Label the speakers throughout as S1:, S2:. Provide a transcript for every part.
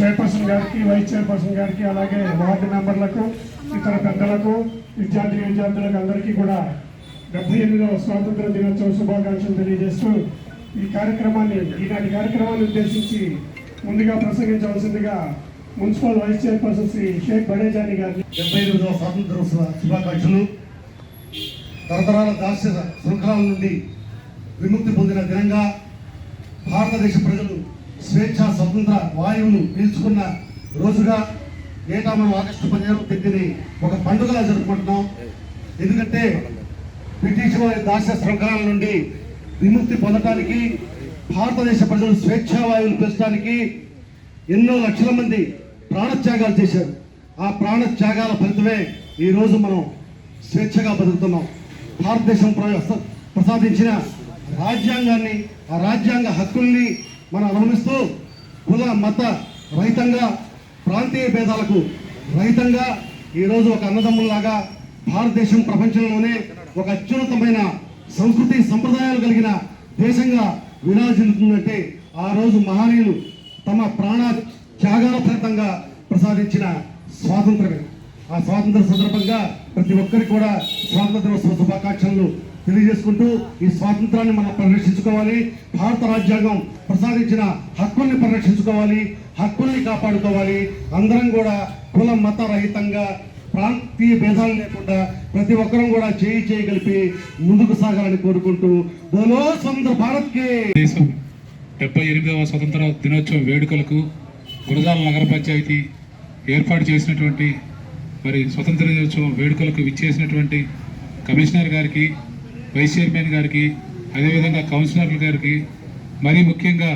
S1: Chairperson గారికి vice chairperson గారికి అలాగే వార్డు మెంబర్లకు ఇతర పెద్దలకు విద్యార్థి విద్యార్థులకు అందరికీ కూడా డెబ్బై ఎనిమిదవ స్వాతంత్ర దినోత్సవ శుభాకాంక్షలు తెలియజేస్తూ ఈ కార్యక్రమాన్ని ఈనాటి కార్యక్రమాన్ని ఉద్దేశించి ముందుగా ప్రసంగించవలసిందిగా municipal vice chairperson Shri Sheikh Badejani గారిని
S2: డెబ్బై ఎనిమిదవ స్వాతంత్ర శుభాకాంక్షలు. తరతరాల దాస్య శృంఖలాల నుండి విముక్తి పొందిన దినంగా భారతదేశ ప్రజలు స్వేచ్ఛ స్వతంత్ర వాయువును పీల్చుకున్న రోజుగా ఏటా మనం ఆగస్టు పదిహేను తేదీని ఒక పండుగలా జరుపుకుంటున్నాం. ఎందుకంటే బ్రిటిష్ వారి దాస్య శృంఖలాల నుండి విముక్తి పొందడానికి భారతదేశ ప్రజలు స్వేచ్ఛావాయువులు పెంచడానికి ఎన్నో లక్షల మంది ప్రాణత్యాగాలు చేశారు. ఆ ప్రాణత్యాగాల ఫలితమే ఈరోజు మనం స్వేచ్ఛగా బతుకుతున్నాం. భారతదేశం ప్రసాదించిన రాజ్యాంగాన్ని ఆ రాజ్యాంగ హక్కుల్ని మనం అనుభవిస్తూ కుల మత రహితంగా ప్రాంతీయ భేదాలకు రహితంగా ఈరోజు ఒక అన్నదమ్ములాగా భారతదేశం ప్రపంచంలోనే ఒక అత్యున్నతమైన సంస్కృతి సంప్రదాయాలు కలిగిన దేశంగా విరాజిల్లుతుందంటే ఆ రోజు మహనీయులు తమ ప్రాణ త్యాగాల ఫలితంగా ప్రసాదించిన స్వాతంత్రమే. ఆ స్వాతంత్ర సందర్భంగా ప్రతి ఒక్కరికి కూడా స్వాతంత్ర దినోత్సవ శుభాకాంక్షలు తెలియజేసుకుంటూ ఈ స్వాతంత్రాన్ని మనం పరిరక్షించుకోవాలి. భారత రాజ్యాంగం ప్రసాదించిన హక్కుల్ని పరిరక్షించుకోవాలి హక్కుల్ని కాపాడుకోవాలి. అందరం కూడా కుల మత రహితంగా ప్రాంతీయ భేదాలు లేకుండా ప్రతి ఒక్కరం కూడా చేయి చేయగలిపి ముందుకు సాగాలని కోరుకుంటూ బోలో స్వతంత్ర భారత్కి
S3: దేశం డెబ్బై ఎనిమిదవ స్వతంత్ర దినోత్సవ వేడుకలకు గురజాల నగర పంచాయతీ ఏర్పాటు చేసినటువంటి మరి స్వతంత్ర దినోత్సవం వేడుకలకు విచ్చేసినటువంటి కమిషనర్ గారికి వైస్ చైర్మన్ గారికి అదేవిధంగా కౌన్సిలర్ల గారికి మరీ ముఖ్యంగా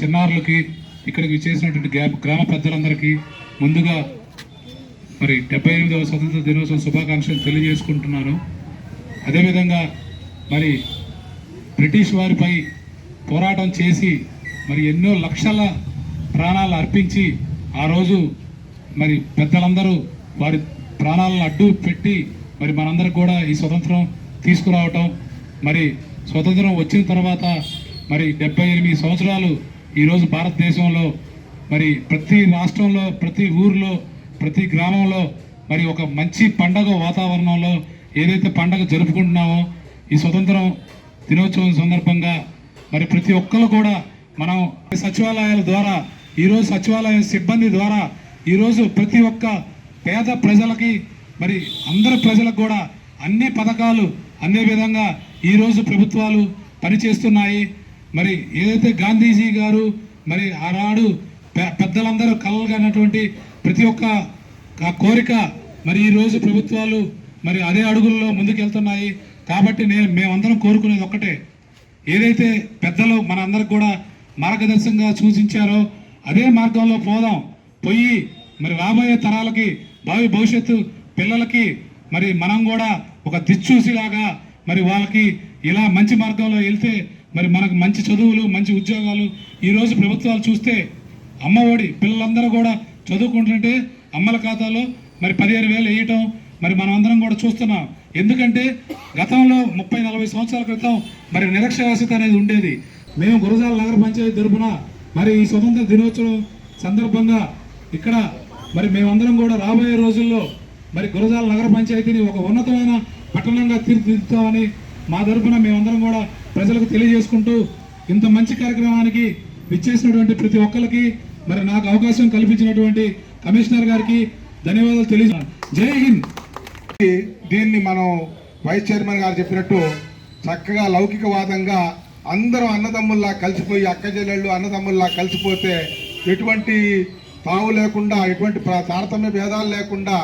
S3: చిన్నారులకి ఇక్కడికి విచ్చేసినటువంటి గ్రా గ్రామ పెద్దలందరికీ ముందుగా మరి డెబ్బై ఎనిమిదవ స్వతంత్ర దినోత్సవం శుభాకాంక్షలు తెలియజేసుకుంటున్నాను. అదేవిధంగా మరి బ్రిటిష్ వారిపై పోరాటం చేసి మరి ఎన్నో లక్షల ప్రాణాలు అర్పించి ఆ రోజు మరి పెద్దలందరూ వారి ప్రాణాలను అడ్డు పెట్టి మరి మనందరికి కూడా ఈ స్వతంత్రం తీసుకురావటం మరి స్వతంత్రం వచ్చిన తర్వాత మరి డెబ్బై ఎనిమిది సంవత్సరాలు ఈరోజు భారతదేశంలో మరి ప్రతి రాష్ట్రంలో ప్రతి ఊర్లో ప్రతి గ్రామంలో మరి ఒక మంచి పండగ వాతావరణంలో ఏదైతే పండగ జరుపుకుంటున్నామో ఈ స్వతంత్రం దినోత్సవం సందర్భంగా మరి ప్రతి ఒక్కరు కూడా మనం సచివాలయాల ద్వారా ఈరోజు సచివాలయ సిబ్బంది ద్వారా ఈరోజు ప్రతి ఒక్క పేద ప్రజలకి మరి అందరి ప్రజలకు కూడా అన్ని పథకాలు అందే విధంగా ఈరోజు ప్రభుత్వాలు పనిచేస్తున్నాయి. మరి ఏదైతే గాంధీజీ గారు మరి ఆనాడు పెద్దలందరూ కలగనటువంటి ప్రతి ఒక్క కోరిక మరి ఈ రోజు ప్రభుత్వాలు మరి అదే అడుగుల్లో ముందుకెళ్తున్నాయి. కాబట్టి నేను మేమందరం కోరుకునేది ఒక్కటే. ఏదైతే పెద్దలు మనందరికి కూడా మార్గదర్శకంగా సూచించారో అదే మార్గంలో పోదాం. పోయి మరి రాబోయే తరాలకి భావి భవిష్యత్తు పిల్లలకి మరి మనం కూడా ఒక దిచ్చూసిలాగా మరి వాళ్ళకి ఇలా మంచి మార్గంలో వెళ్తే మరి మనకు మంచి చదువులు మంచి ఉద్యోగాలు ఈరోజు ప్రభుత్వాలు చూస్తే అమ్మఒడి పిల్లలందరూ కూడా చదువుకుంటుంటే అమ్మల ఖాతాలో మరి పదిహేను వేలు వేయటం మరి మనం అందరం కూడా చూస్తున్నాం. ఎందుకంటే గతంలో ముప్పై నలభై సంవత్సరాల క్రితం మరి నిరక్షరాస్యత అనేది ఉండేది. మేము గురజాల నగర పంచాయతీ తరపున మరి ఈ స్వతంత్ర దినోత్సవం సందర్భంగా ఇక్కడ మరి మేమందరం కూడా రాబోయే రోజుల్లో మరి గురజాల నగర పంచాయతీని ఒక ఉన్నతమైన పట్టణంగా తీర్చిదిద్దుతామని మా తరపున మేమందరం కూడా ప్రజలకు తెలియజేసుకుంటూ ఇంత మంచి కార్యక్రమానికి విచ్చేసినటువంటి ప్రతి ఒక్కరికి మరి నాకు అవకాశం కల్పించినటువంటి కమిషనర్ గారికి ధన్యవాదాలు తెలియ జై హింద్.
S4: దీన్ని మనం వైస్ చైర్మన్ గారు చెప్పినట్టు చక్కగా లౌకికవాదంగా అందరం అన్నదమ్ముల్లా కలిసిపోయి అక్క చెల్లెళ్ళు అన్నదమ్ముల్లా కలిసిపోతే ఎటువంటి తావు లేకుండా ఎటువంటి తారతమ్య భేదాలు లేకుండా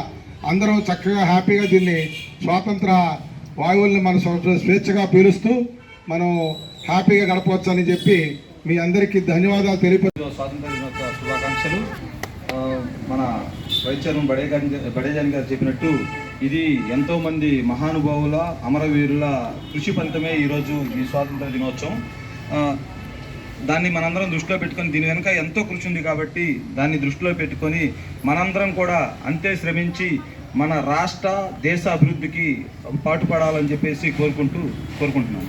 S4: అందరం చక్కగా హ్యాపీగా దీన్ని స్వాతంత్ర వాయువుల్ని మన స్వేచ్ఛగా పీలుస్తూ మనం హ్యాపీగా గడపవచ్చు అని చెప్పి మీ అందరికీ ధన్యవాదాలు తెలియప
S5: స్వాతంత్ర దినోత్సవ శుభాకాంక్షలు. మన వైద్యం చైర్మన్ బడే గారు చెప్పినట్టు ఇది ఎంతోమంది మహానుభావుల అమరవీరుల కృషి ఫలితమే ఈరోజు ఈ స్వాతంత్ర దినోత్సవం. దాన్ని మనందరం దృష్టిలో పెట్టుకొని దీని వెనుక ఎంతో కృషి ఉంది కాబట్టి దాన్ని దృష్టిలో పెట్టుకొని మనందరం కూడా అంతే శ్రమించి మన రాష్ట్ర దేశ అభివృద్ధికి పాటుపడాలని చెప్పేసి కోరుకుంటూ కోరుకుంటున్నాను.